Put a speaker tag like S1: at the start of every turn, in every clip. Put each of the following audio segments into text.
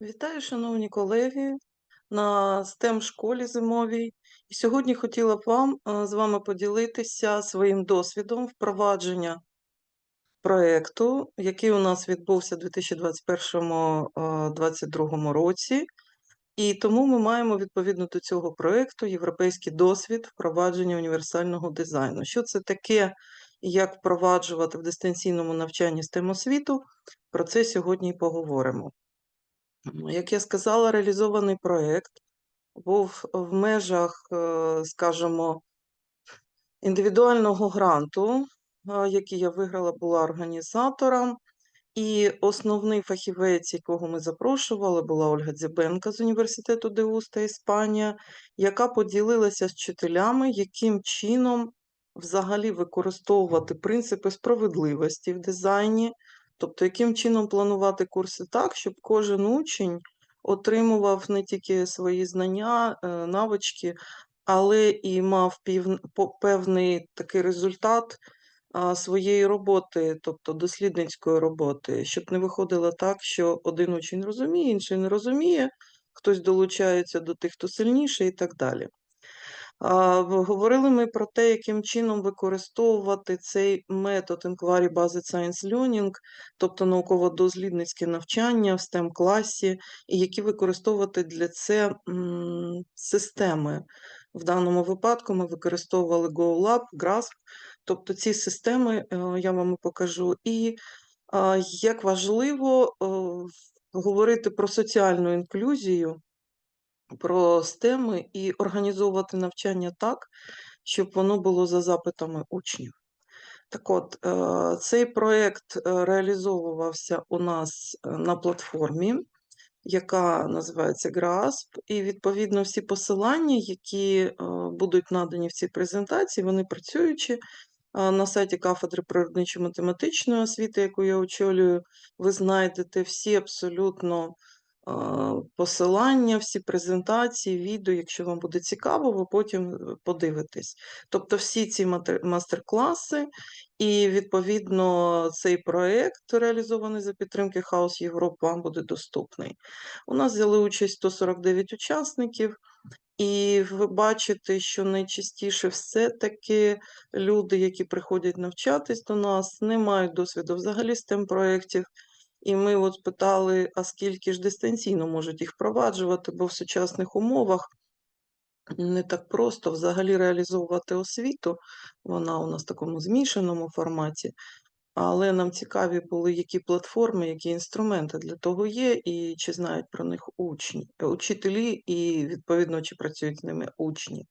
S1: Вітаю, шановні колеги, на STEM школі зимовій. І сьогодні хотіла б вам е, з вами поділитися своїм досвідом впровадження проєкту, який у нас відбувся у 2021-2022 році. І тому ми маємо відповідно до цього проєкту європейський досвід впровадження універсального дизайну. Що це таке, як впроваджувати в дистанційному навчанні STEM освіту? Про це сьогодні і поговоримо. Як я сказала, реалізований проєкт був в межах, е, скажімо, індивідуального гранту, е, який я виграла, була організатором. І основний фахівець, якого ми запрошували, була Ольга Дзябенка з університету Деуста, Іспанія, яка поділилася з вчителями, яким чином взагалі використовувати принципи справедливості в дизайні, тобто яким чином планувати курси так, щоб кожен учень отримував не тільки свої знання, е, навички, але і мав пів- певний такий результат своєї роботи, тобто дослідницької роботи, щоб не виходило так, що один учень розуміє, інший не розуміє, хтось долучається до тих, хто сильніший і так далі. Говорили ми про те, яким чином використовувати цей метод Inquiry Based Science Learning, тобто науково-дослідницьке навчання в STEM класі, і які використовувати для це системи. В даному випадку ми використовували GoLab, GRASP, тобто ці системи е, я вам покажу. І як важливо е, говорити про соціальну інклюзію про STEM і організовувати навчання так, щоб воно було за запитами учнів. Так от, е, цей проєкт е, реалізовувався у нас е, на платформі, яка називається GRASP, і відповідно всі посилання, які будуть надані в цій презентації, вони працюючі. На сайті кафедри природничо-математичної освіти, яку я очолюю, ви знайдете всі абсолютно посилання, всі презентації, відео. Якщо вам буде цікаво, ви потім е, подивитесь. Тобто всі ці мастер-класи і, відповідно, цей проєкт, реалізований за підтримки Хаус Європ, вам буде доступний. У нас взяли участь 149 учасників. І ви бачите, що найчастіше все-таки люди, які приходять навчатись до нас, не мають досвіду взагалі з тем проєктів. І ми от питали, а скільки ж дистанційно можуть їх впроваджувати, бо в сучасних умовах не так просто взагалі реалізовувати освіту. Вона у нас в такому змішаному форматі. Але нам цікаві були, які платформи, які інструменти для того є, і чи знають про них учні, учителі, і відповідно, чи працюють з ними учні.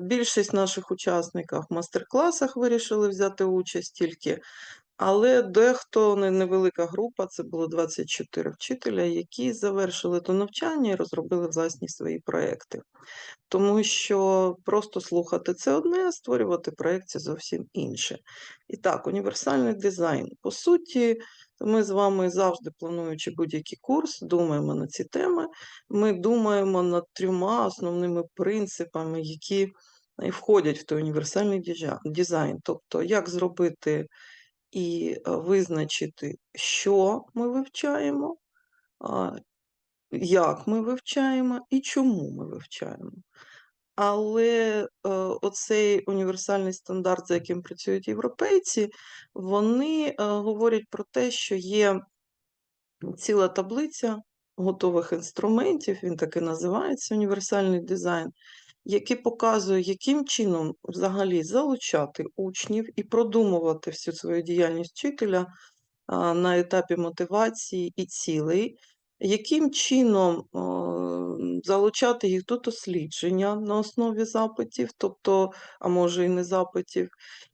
S1: Більшість наших учасників в мастер-класах вирішили взяти участь тільки, але дехто невелика група, це було 24 вчителя, які завершили то навчання і розробили власні свої проекти. Тому що просто слухати це одне, а створювати проєкт це зовсім інше. І так, універсальний дизайн. По суті, ми з вами завжди, плануючи будь-який курс, думаємо на ці теми. Ми думаємо над трьома основними принципами, які входять в той універсальний дизайн. Тобто, як зробити і е, визначити, що ми вивчаємо, як ми вивчаємо і чому ми вивчаємо. Але е, оцей універсальний стандарт, за яким працюють європейці, вони е, говорять про те, що є ціла таблиця готових інструментів, він так і називається універсальний дизайн, який показує, яким чином взагалі залучати учнів і продумувати всю свою діяльність вчителя на етапі мотивації і цілей, яким чином залучати їх до дослідження на основі запитів, тобто, а може і не запитів,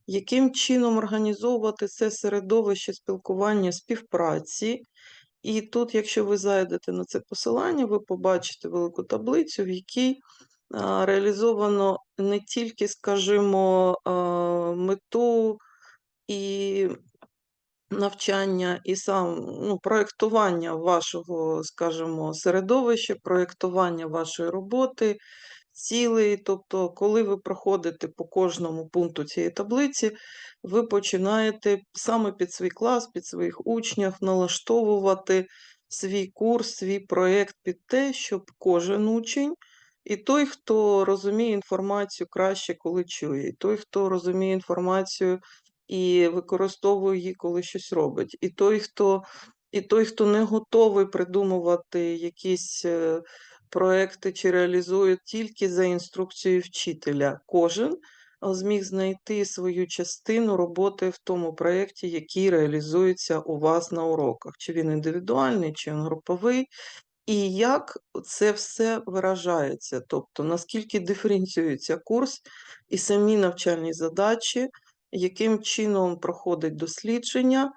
S1: яким чином організовувати це середовище спілкування, співпраці. І тут, якщо ви зайдете на це посилання, ви побачите велику таблицю, в якій реалізовано не тільки, скажімо, мету і навчання і сам ну, проєктування вашого, скажімо, середовища, проєктування вашої роботи, цілей. Тобто, коли ви проходите по кожному пункту цієї таблиці, ви починаєте саме під свій клас, під своїх учнів налаштовувати свій курс, свій проєкт під те, щоб кожен учень, і той, хто розуміє інформацію краще, коли чує, і той, хто розуміє інформацію і використовує її, коли щось робить, і той, хто, і той, хто не готовий придумувати якісь е, проекти чи реалізує тільки за інструкцією вчителя. Кожен зміг знайти свою частину роботи в тому проєкті, який реалізується у вас на уроках, чи він індивідуальний, чи він груповий. І як це все виражається, тобто наскільки диференціюється курс і самі навчальні задачі, яким чином проходить дослідження,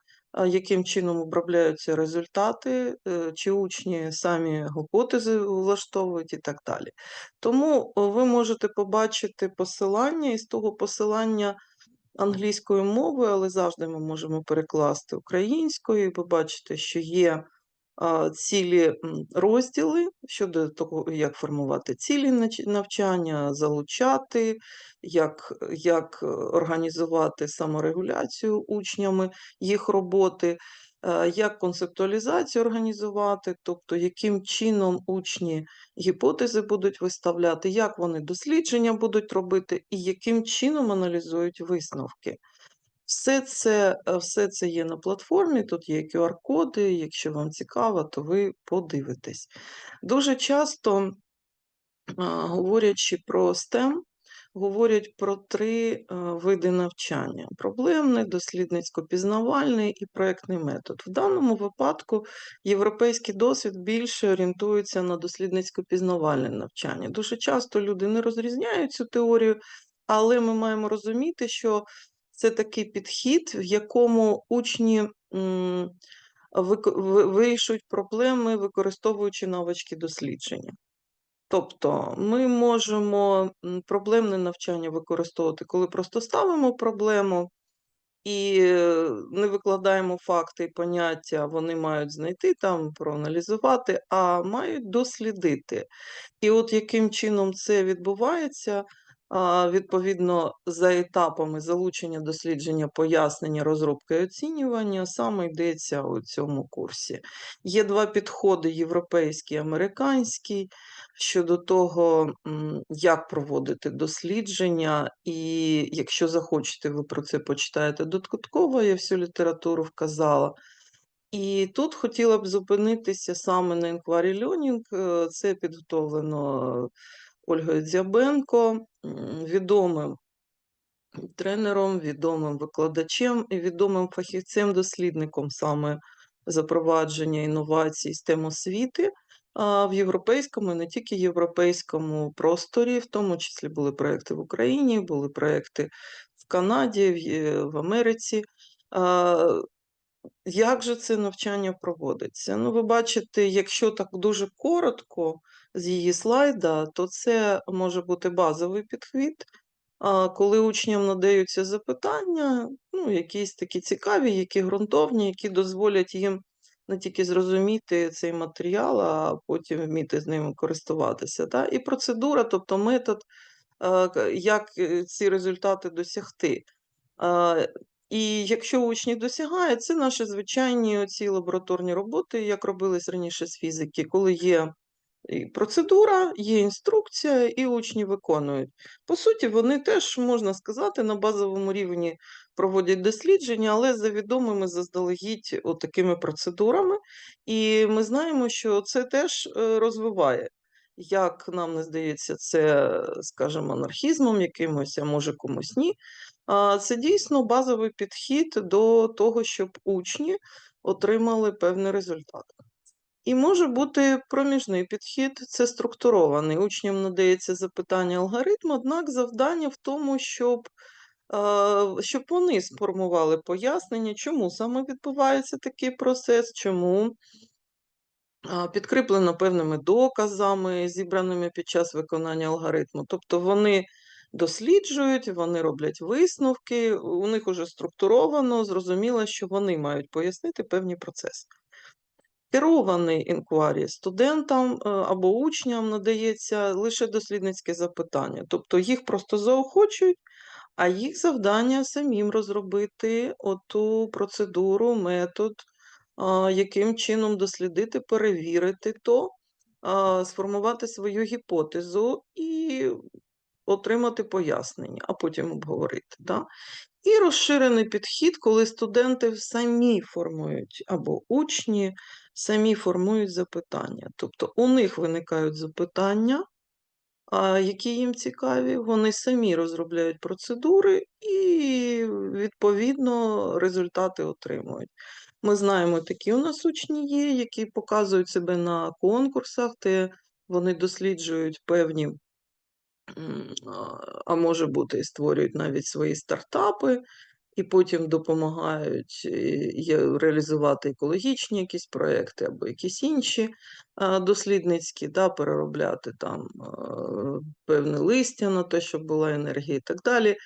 S1: яким чином обробляються результати, е, чи учні самі гіпотези влаштовують і так далі. Тому ви можете побачити посилання, і з того посилання англійською мовою, але завжди ми можемо перекласти українською, ви бачите, що є цілі розділи щодо того, як формувати цілі навчання, залучати, як, як е, організувати саморегуляцію учнями їх роботи, е, як концептуалізацію організувати, тобто яким чином учні гіпотези будуть виставляти, як вони дослідження будуть робити і яким чином аналізують висновки. Все це, е, все це є на платформі, тут є QR-коди. Якщо вам цікаво, то ви подивитесь. Дуже часто, говорячи про STEM, говорять про три е, види навчання: проблемний, дослідницько-пізнавальний і проєктний метод. В даному випадку європейський досвід більше орієнтується на дослідницько-пізнавальне навчання. Дуже часто люди не розрізняють цю теорію, але ми маємо розуміти, що це такий підхід, в якому учні вирішують проблеми, використовуючи навички дослідження. Тобто ми можемо проблемне навчання використовувати, коли просто ставимо проблему і е, не викладаємо факти і поняття, вони мають знайти там, проаналізувати, а мають дослідити. І от яким чином це відбувається, відповідно, за етапами залучення, дослідження, пояснення, розробки і оцінювання, саме йдеться у цьому курсі. Є два підходи: європейський і американський, щодо того, як проводити дослідження, і якщо захочете, ви про це почитаєте додатково, я всю літературу вказала. І тут хотіла б зупинитися саме на Inquiry Learning. Е, Це підготовлено Ольгою Дзябенко, відомим тренером, відомим викладачем і відомим фахівцем-дослідником саме запровадження інновацій STEM освіти в європейському і не тільки європейському просторі, в тому числі були проекти в Україні, були проекти в Канаді, в Америці. Як же це навчання проводиться? Ну, ви бачите, якщо так дуже коротко з її слайда, то це може бути базовий підхід, коли учням надаються запитання, ну, якісь такі цікаві, які ґрунтовні, які дозволять їм не тільки зрозуміти цей матеріал, а потім вміти з ним користуватися. Да? І процедура, тобто метод, як е, ці результати досягти. І якщо учні досягають, це наші звичайні оці лабораторні роботи, як робились раніше з фізики, коли є процедура, є інструкція, і учні виконують. По суті, вони теж, можна сказати, на базовому рівні проводять дослідження, але за відомими заздалегідь такими процедурами. І ми знаємо, що це теж е, розвиває. Як нам не здається, це, скажімо, анархізмом якимось, а може комусь ні. Це дійсно базовий підхід до того, щоб учні отримали певний результат. І може бути проміжний підхід, це структурований. Учням надається запитання алгоритм, однак завдання в тому, щоб, щоб вони сформували пояснення, чому саме відбувається такий процес, чому підкріплено певними доказами, зібраними під час виконання алгоритму. Тобто вони досліджують, вони роблять висновки, у них уже структуровано, зрозуміло, що вони мають пояснити певні процеси. Керований інкварі студентам е, або учням надається лише дослідницьке запитання, тобто їх просто заохочують, а їх завдання самим розробити оту процедуру, метод, яким чином дослідити, перевірити то, сформувати свою гіпотезу і отримати пояснення, а потім обговорити. Да? І розширений підхід, коли студенти самі формують або учні самі формують запитання. Тобто у них виникають запитання, які їм цікаві, вони самі розробляють процедури і, відповідно, результати отримують. Ми знаємо, такі у нас учні є, які показують себе на конкурсах, де вони досліджують певні, а, може бути, і створюють навіть свої стартапи, і потім допомагають е, реалізувати екологічні якісь проекти або якісь інші дослідницькі, да, переробляти там певне листя на те, щоб була енергія і так далі.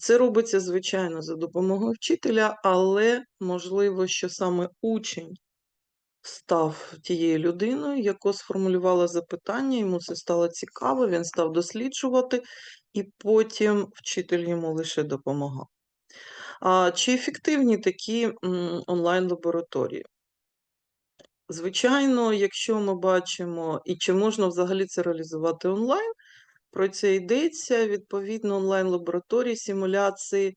S1: Це робиться, звичайно, за допомогою вчителя, але можливо, що саме учень став тією людиною, яка сформулювала запитання, йому це стало цікаво, він став досліджувати, і потім вчитель йому лише допомагав. А чи ефективні такі онлайн-лабораторії? Звичайно, якщо ми бачимо, і чи можна взагалі це реалізувати онлайн, про це йдеться. Відповідно, онлайн-лабораторії, симуляції,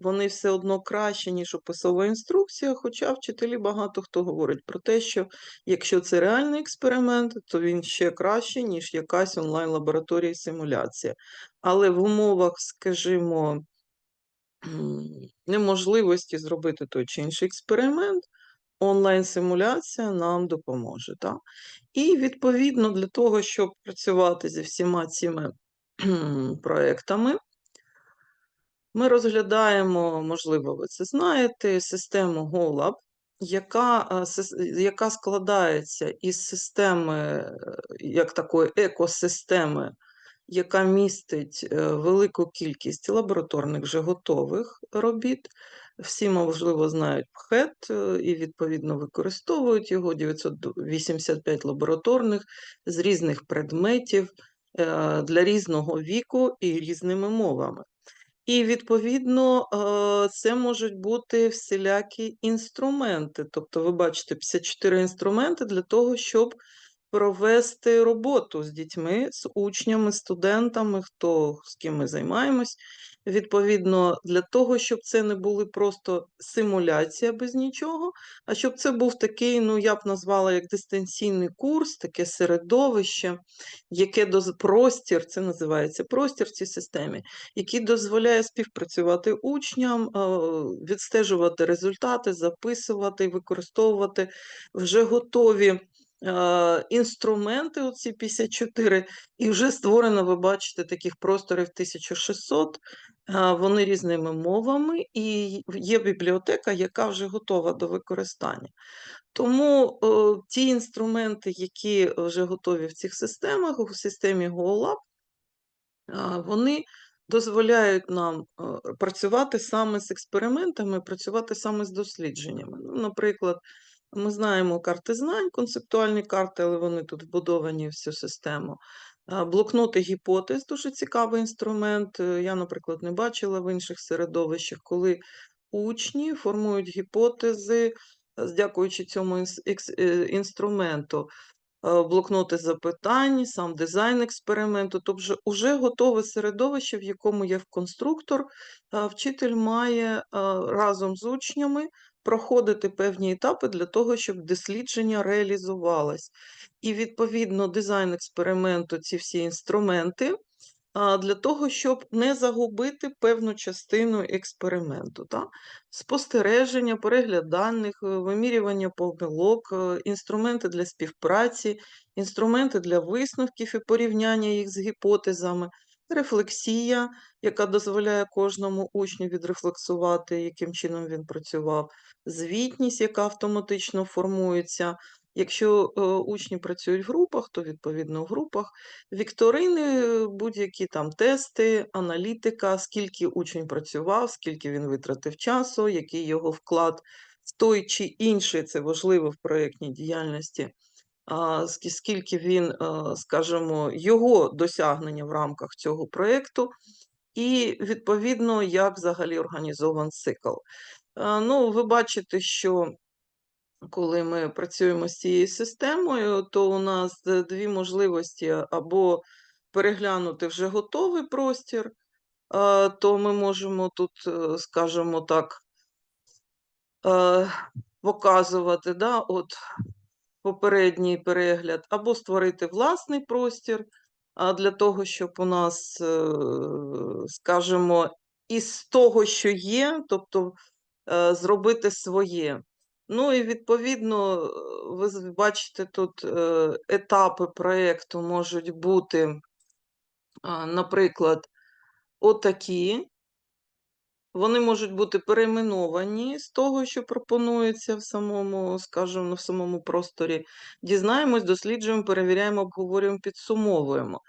S1: вони все одно краще, ніж описова інструкція. Хоча вчителі багато хто говорить про те, що якщо це реальний експеримент, то він ще краще, ніж якась онлайн-лабораторія симуляція. Але в умовах, скажімо, неможливості зробити той чи інший експеримент, онлайн-симуляція нам допоможе. Так? І, відповідно, для того, щоб працювати зі всіма цими проектами, ми розглядаємо, можливо, ви це знаєте, систему GoLab, яка, е, яка складається із системи, е, як такої екосистеми, яка містить е, велику кількість лабораторних вже готових робіт. Всі, можливо, знають ПХЕТ і, відповідно, використовують його 985 лабораторних з різних предметів для різного віку і різними мовами. І, відповідно, е, це можуть бути всілякі інструменти. Тобто, ви бачите, 54 інструменти для того, щоб провести роботу з дітьми, з учнями, студентами, хто з ким ми займаємось. Відповідно, для того, щоб це не були просто симуляція без нічого, а щоб це був такий, ну я б назвала як дистанційний курс, таке середовище, яке доз... простір, це називається простір в цій системі, який дозволяє співпрацювати учням, е, відстежувати результати, записувати і використовувати вже готові інструменти, оці 54, і вже створено, ви бачите, таких просторів 1600, е, вони різними мовами, і є бібліотека, яка вже готова до використання. Тому ті інструменти, які вже готові в цих системах, у системі GoLab, вони дозволяють нам працювати саме з експериментами, працювати саме з дослідженнями. Ну, наприклад, ми знаємо карти знань, концептуальні карти, але вони тут вбудовані в всю систему. Блокноти гіпотез дуже цікавий інструмент. Е, Я, наприклад, не бачила в інших середовищах, коли учні формують гіпотези, е, дякуючи цьому е, інструменту блокноти запитань, сам дизайн експерименту, тобто вже готове середовище, в якому є конструктор, вчитель має разом з учнями проходити певні етапи для того, щоб дослідження реалізувалось. І відповідно дизайн експерименту, ці всі інструменти. Для того, щоб не загубити певну частину експерименту. Так? Спостереження, перегляд даних, е, вимірювання помилок, е, інструменти для співпраці, інструменти для висновків і порівняння їх з гіпотезами, рефлексія, яка дозволяє кожному учню відрефлексувати, яким чином він працював, звітність, яка автоматично формується. Якщо е, учні працюють в групах, то відповідно в групах. Вікторини, будь-які там тести, аналітика, скільки учень працював, скільки він витратив часу, який його вклад в той чи інший, це важливо в проєктній діяльності, скільки він, а, скажімо, його досягнення в рамках цього проєкту, і відповідно, як взагалі організований цикл. Ну, ви бачите, що коли ми працюємо з цією системою, то у нас е, дві можливості: або переглянути вже готовий простір, то ми можемо тут, е, скажімо так, е, показувати, да, от попередній перегляд, або створити власний простір, для того, щоб у нас, е, скажімо, із того, що є, тобто е, зробити своє. Ну і відповідно, е, ви бачите, тут етапи проєкту можуть бути, наприклад, отакі. Вони можуть бути перейменовані з того, що пропонується в самому, скажімо, в самому просторі. Дізнаємось, досліджуємо, перевіряємо, обговорюємо, підсумовуємо.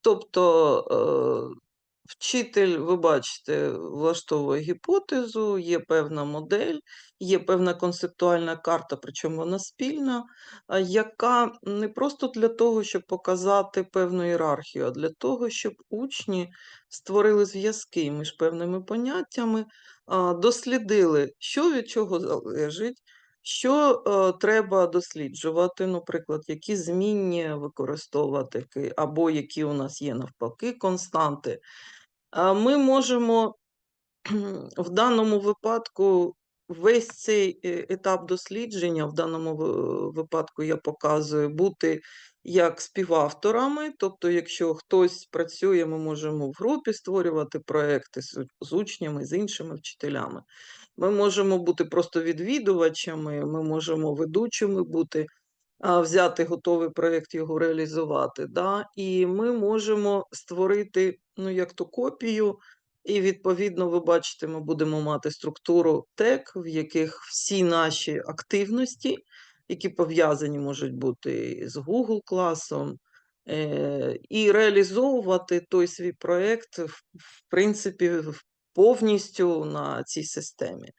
S1: Тобто е, вчитель, ви бачите, влаштовує гіпотезу, є певна модель, є певна концептуальна карта, причому вона спільна, яка не просто для того, щоб показати певну ієрархію, а для того, щоб учні створили зв'язки між певними поняттями, дослідили, що від чого залежить. Що е, треба досліджувати, наприклад, які змінні використовувати, або які у нас є навпаки константи. Ми можемо в даному випадку весь цей е, етап дослідження, в даному випадку я показую, бути як співавторами. Тобто, якщо хтось працює, ми можемо в групі створювати проекти з, учнями, з іншими вчителями. Ми можемо бути просто відвідувачами, ми можемо ведучими бути, взяти готовий проєкт, його реалізувати. Да? І ми можемо створити ну, як то копію, і відповідно, ви бачите, ми будемо мати структуру тег, в яких всі наші активності, які пов'язані можуть бути з Google класом, е, і реалізовувати той свій проєкт, в принципі, повністю на цій системі.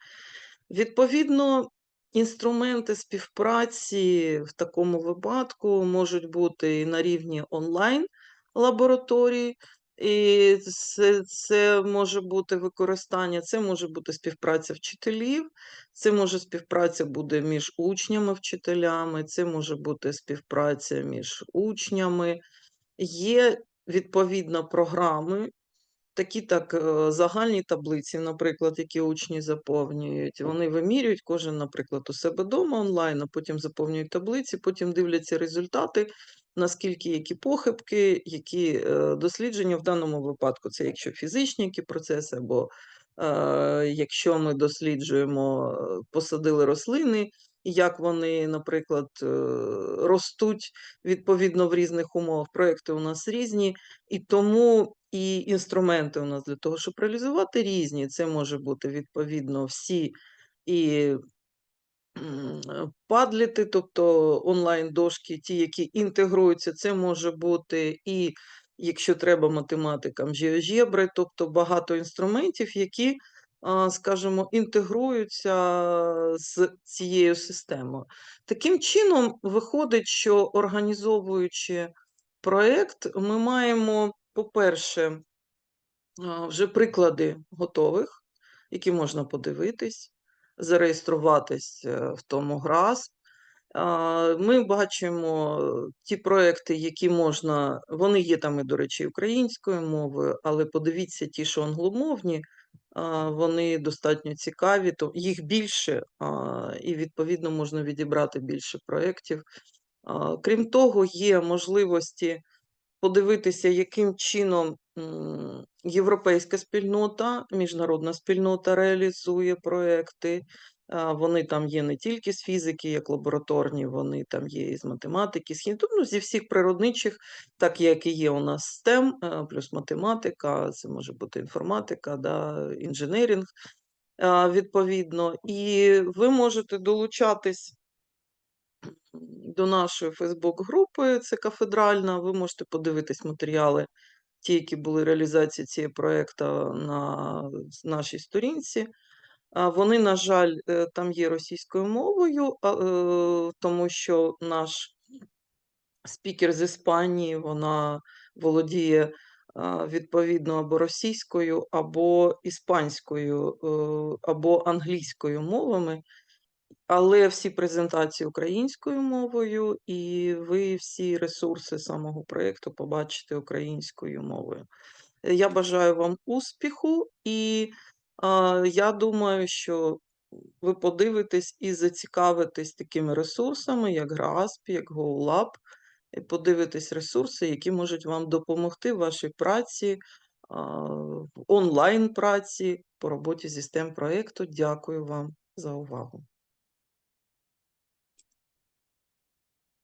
S1: Відповідно, інструменти співпраці в такому випадку можуть бути і на рівні онлайн лабораторії, і це, це може бути використання, це може бути співпраця вчителів, це може співпраця буде між учнями, вчителями, це може бути співпраця між учнями. Є відповідно програми, такі так е, загальні таблиці, наприклад, які учні заповнюють. Вони вимірюють кожен, наприклад, у себе вдома онлайн, а потім заповнюють таблиці, потім дивляться результати, наскільки які похибки, які е, дослідження в даному випадку, це якщо фізичні які процеси, або е, якщо ми досліджуємо, е, посадили рослини. Як вони, наприклад, ростуть відповідно в різних умовах. Проекти у нас різні, і тому і інструменти у нас для того, щоб реалізувати різні. Це може бути відповідно всі і е, тобто онлайн-дошки, ті, які інтегруються, це може бути і, якщо треба математикам, GeoGebra, тобто багато інструментів, які, скажімо, інтегруються з цією системою. Таким чином, виходить, що організовуючи проєкт, ми маємо, по-перше, вже приклади готових, які можна подивитись, зареєструватись е, в тому ГРАС. Ми бачимо ті проекти, які можна, вони є там і, до речі, українською мовою, але подивіться ті, що англомовні, вони достатньо цікаві, то їх більше, і відповідно можна відібрати більше проєктів. Крім того, є можливості подивитися, яким чином європейська спільнота, міжнародна спільнота реалізує проекти. Вони там є не тільки з фізики, як лабораторні, вони там є і з математики, з хімії, ну, зі всіх природничих, так як і є у нас STEM, плюс математика, це може бути інформатика, да, інженерінг, відповідно. І ви можете долучатись до нашої Фейсбук-групи, це кафедральна. Ви можете подивитись матеріали, ті, які були реалізації цього проєкту на нашій сторінці. Вони, на жаль, е, там є російською мовою, е, тому що наш спікер з Іспанії, вона володіє відповідно або російською, або іспанською, е, або англійською мовами. Але всі презентації українською мовою, і ви всі ресурси самого проєкту побачите українською мовою. Е, я бажаю вам успіху, і, а, я думаю, що ви подивитесь і зацікавитесь такими ресурсами, як Grasp, як GoLab, подивитесь ресурси, які можуть вам допомогти в вашій праці, а, в онлайн-праці по роботі зі STEM проєкту. Дякую вам за увагу.